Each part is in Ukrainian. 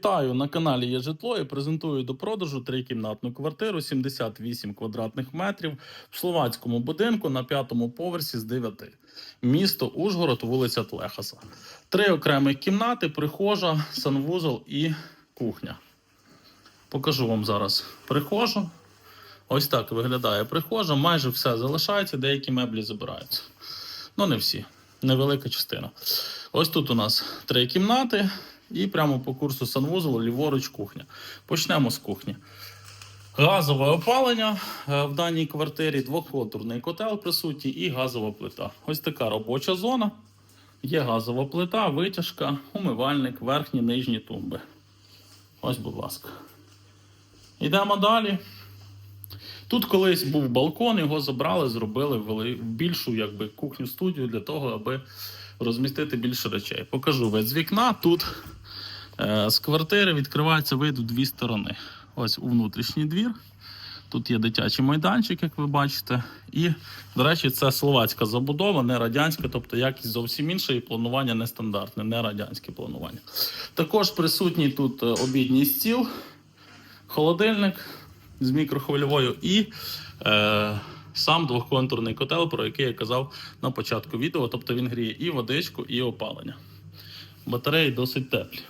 Вітаю на каналі Є житло і презентую до продажу трикімнатну квартиру 78 квадратних метрів в словацькому будинку на п'ятому поверсі з 9. Місто Ужгород, вулиця Тлехаса. Три окремих кімнати, прихожа, санвузол і кухня. Покажу вам зараз прихожу. Ось так виглядає прихожа. Майже все залишається, деякі меблі забираються. Ну, не всі, невелика частина. Ось тут у нас три кімнати, і прямо по курсу санвузолу ліворуч кухня. Почнемо з кухні. Газове опалення е, в даній квартирі, двохконтурний котел присутній і газова плита. Ось така робоча зона. Є газова плита, витяжка, умивальник, верхні нижні тумби. Ось, будь ласка. Йдемо далі. Тут колись був балкон, його забрали, зробили більшу якби, кухню-студію для того, аби розмістити більше речей. Покажу вид з вікна. Тут з квартири відкривається вид у дві сторони. Ось у внутрішній двір. Тут є дитячий майданчик, як ви бачите. І, до речі, це словацька забудова, не радянська, тобто якість зовсім інша і планування нестандартне, не радянське планування. Також присутній тут е, обідній стіл, холодильник з мікрохвильовою і е, сам двохконтурний котел, про який я казав на початку відео. Тобто він гріє і водичку, і опалення. Батареї досить теплі.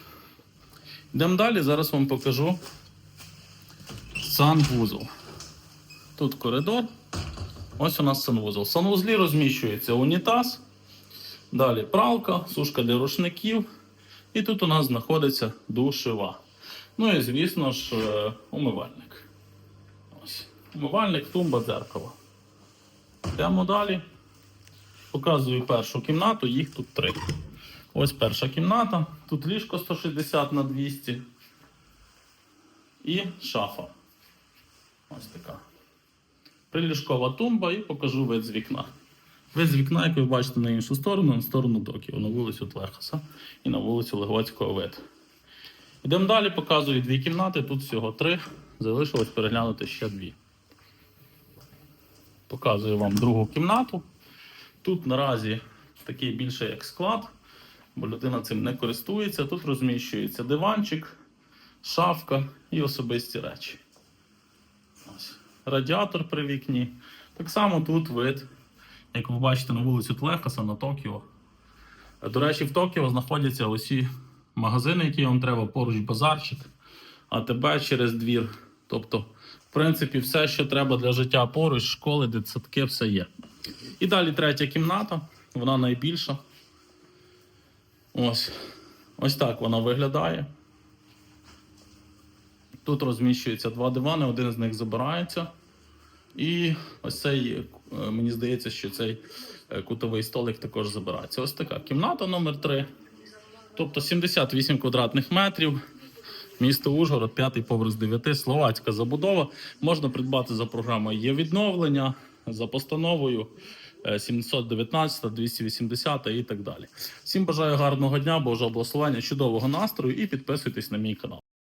Йдемо далі, зараз вам покажу санвузол. Тут коридор. Ось у нас санвузол. В санвузлі розміщується унітаз. Далі пралка, сушка для рушників. І тут у нас знаходиться душева. Ну і, звісно ж, е, умивальник. Ось. Умивальник, тумба, дзеркало. Йдемо далі. Показую першу кімнату, їх тут три. Ось перша кімната. Тут ліжко 160 на 200. І шафа. Ось така. Приліжкова тумба і покажу вид з вікна. Вид з вікна, як ви бачите, на іншу сторону, на сторону доків, на вулицю Тлехаса і на вулицю Легоцького вид. Йдемо далі, показую дві кімнати, тут всього три. Залишилось переглянути ще дві. Показую вам другу кімнату. Тут наразі такий більше як склад, бо людина цим не користується. Тут розміщується диванчик, шафка і особисті речі. Ось. Радіатор при вікні. Так само тут вид, як ви бачите, на вулицю Тлехаса на Токіо. До речі, в Токіо знаходяться усі магазини, які вам треба, поруч базарчик, АТБ через двір. Тобто, в принципі, все, що треба для життя поруч, школи, дитсадки, все є. І далі третя кімната, вона найбільша. Ось. Ось так вона виглядає. Тут розміщується два дивани, один з них забирається. І ось цей, е, мені здається, що цей е, кутовий столик також забирається. Ось така кімната номер 3 Тобто 78 квадратних метрів. Місто Ужгород, п'ятий поверх з 9, словацька забудова. Можна придбати за програмою є відновлення, за постановою 719, 280 і так далі. Всім бажаю гарного дня, Божого благословення, чудового настрою і підписуйтесь на мій канал.